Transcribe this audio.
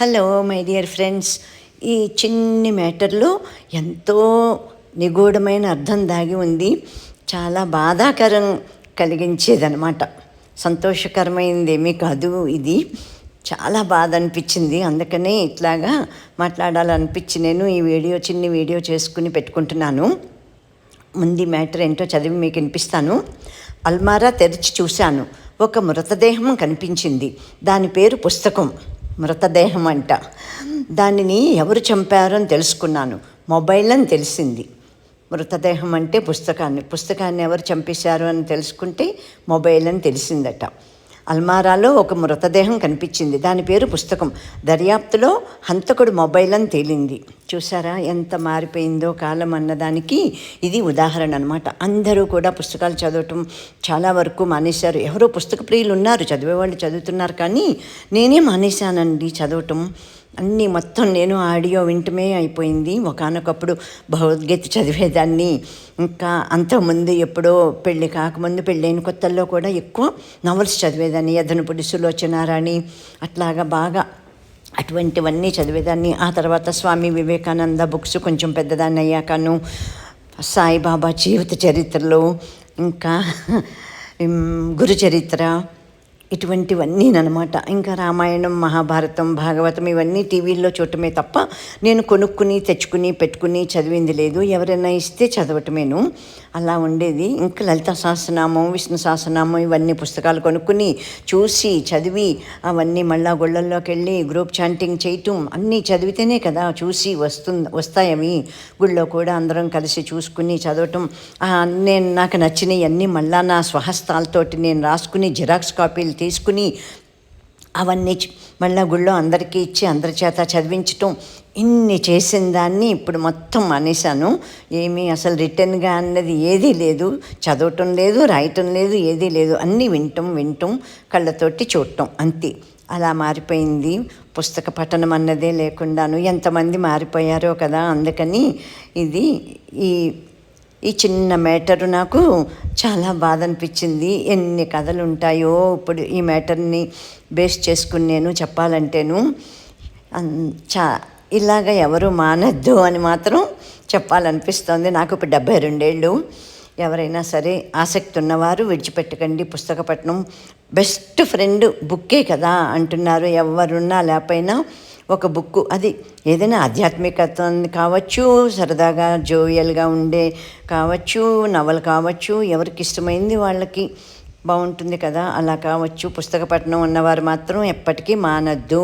Hello my dear friends ఈ చిన్ని మ్యాటర్లో ఎంతో నిగూఢమైన అర్థం దాగి ఉంది. చాలా బాధాకరం కలిగించేదనమాట సంతోషకరమైంది ఏమీ కాదు ఇది. చాలా బాధ అనిపించింది. అందుకనే ఇట్లాగా మాట్లాడాలనిపించి నేను ఈ వీడియో చిన్ని వీడియో చేసుకుని పెట్టుకుంటున్నాను. ముందు మ్యాటర్ ఏంటో చదివి మీకు వినిపిస్తాను. అల్మారా తెరిచి చూశాను. ఒక మృతదేహం కనిపించింది. దాని పేరు పుస్తకం. మృతదేహం అంట దానిని ఎవరు చంపారని అని తెలుసుకున్నాను. మొబైల్ అని తెలిసింది. మృతదేహం అంటే పుస్తకాన్ని. పుస్తకాన్ని ఎవరు చంపేశారు అని తెలుసుకుంటే మొబైల్ అని తెలిసిందట. అల్మారాలో ఒక మృతదేహం కనిపించింది. దాని పేరు పుస్తకం. దర్యాప్తులో హంతకుడు మొబైల్ అని తేలింది. చూసారా ఎంత మారిపోయిందో కాలం అన్నదానికి ఇది ఉదాహరణ అనమాట అందరూ కూడా పుస్తకాలు చదవటం చాలా వరకు మానేశారు. ఎవరో పుస్తక ప్రియులు ఉన్నారు. చదివేవాళ్ళు చదువుతున్నారు కానీ నేనే మానేశానండి చదవటం. అన్నీ మొత్తం నేను ఆడియో వింటమే అయిపోయింది. ఒకనొకప్పుడు భగవద్గీత చదివేదాన్ని. ఇంకా అంతకుముందు ఎప్పుడో పెళ్ళి కాకముందు పెళ్ళైన కొత్తల్లో కూడా ఎక్కువ నవల్స్ చదివేదాన్ని. ఎదనపుడి సులోచనారాణి అట్లాగా బాగా అటువంటివన్నీ చదివేదాన్ని. ఆ తర్వాత స్వామి వివేకానంద బుక్స్ కొంచెం పెద్దదాన్ని అయ్యాకను సాయిబాబా జీవిత చరిత్రలు ఇంకా గురు చరిత్ర ఇటువంటివన్నీనమాట ఇంకా రామాయణం మహాభారతం భాగవతం ఇవన్నీ టీవీల్లో చూడటమే తప్ప నేను కొనుక్కుని తెచ్చుకుని పెట్టుకుని చదివింది లేదు. ఎవరైనా ఇస్తే చదవటమేను. అలా ఉండేది. ఇంకా లలిత సహస్రనామం విష్ణు సహస్రనామం ఇవన్నీ పుస్తకాలు కొనుక్కుని చూసి చదివి అవన్నీ మళ్ళా గుళ్ళల్లోకి వెళ్ళి గ్రూప్ చాంటింగ్ చేయటం అన్నీ చదివితేనే కదా చూసి వస్తుంది వస్తాయి అవి గుళ్ళో కూడా అందరం కలిసి చూసుకుని చదవటం. నేను నాకు నచ్చినవి అన్నీ మళ్ళా నా స్వహస్తాలతోటి నేను రాసుకుని జిరాక్స్ కాపీలు తీసుకుని అవన్నీ మళ్ళీ గుళ్ళో అందరికీ ఇచ్చి అందరి చేత చదివించటం ఇన్ని చేసిన దాన్ని ఇప్పుడు మొత్తం మానేశాను. ఏమీ అసలు రిటర్న్గా అన్నది ఏదీ లేదు. చదవటం లేదు రాయటం లేదు ఏదీ లేదు. అన్నీ వింటాం వింటాం కళ్ళతోటి చూడటం అంతే. అలా మారిపోయింది. పుస్తక పఠనం అన్నదే లేకుండాను. ఎంతమంది మారిపోయారో కదా అందుకని ఇది ఈ ఈ చిన్న మ్యాటర్ నాకు చాలా బాధ అనిపించింది ఎన్ని కథలు ఉంటాయో ఇప్పుడు ఈ మ్యాటర్ని బేస్ చేసుకుని నేను చెప్పాలంటేను. చా ఇలాగ ఎవరు మానద్దు అని మాత్రం చెప్పాలనిపిస్తోంది. నాకు ఇప్పుడు డెబ్బై రెండేళ్ళు ఎవరైనా సరే ఆసక్తి ఉన్నవారు విడిచిపెట్టకండి. పుస్తకపట్నం బెస్ట్ ఫ్రెండ్ బుక్కే కదా అంటున్నారు. ఎవరున్నా లేకపోయినా ఒక బుక్ అది ఏదైనా ఆధ్యాత్మికత కావచ్చు సరదాగా జోయల్గా ఉండే కావచ్చు నవలు కావచ్చు ఎవరికి ఇష్టమైంది వాళ్ళకి బాగుంటుంది కదా. అలా కావచ్చు. పుస్తక పఠనం ఉన్నవారు మాత్రం ఎప్పటికీ మానద్దు.